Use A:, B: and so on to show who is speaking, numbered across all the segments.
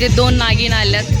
A: इथे दोन नागिन आल्यात.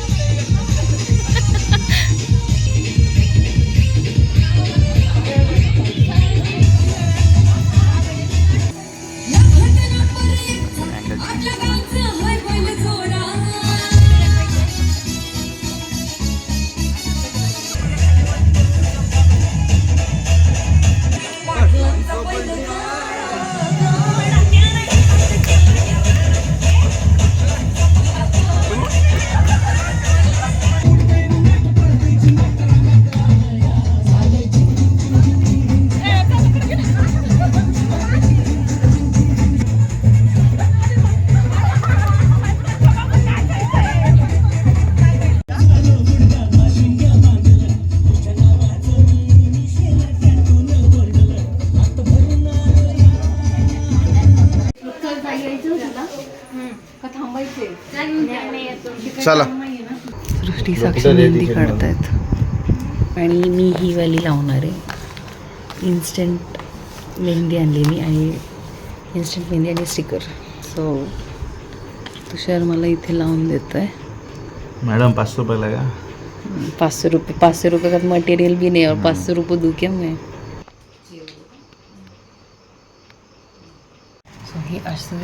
B: चला.
A: सृष्टी साक्षी मेहंदी काढतायत. आणि मी ही वाली लावणार आहे. इन्स्टंट मेहंदी आणली मी आणि इन्स्टंट मेहंदी आणि स्टिकर सो तुषार मला इथे लावून देत आहे
C: मैडम पाँच सौ रुपये लगा.
A: पाच सौ रुपये पाच सौ रुपये का मटेरियल भी नहीं और पाच सौ रुपये दूँ क्या मैं. सो हे असं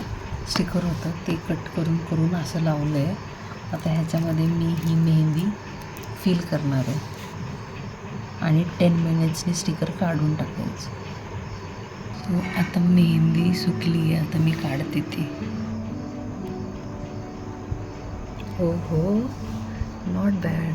A: स्टिकर होतं ते कट करून करून असं लावलं आहे आता ह्याच्यामध्ये मी ही मेहंदी फिल करणार आहे. आणि टेन मिनिट्सनी स्टिकर काढून टाकायचं. सो आता मेहंदी सुकली आहे आता मी काढते ती. हो हो. Not bad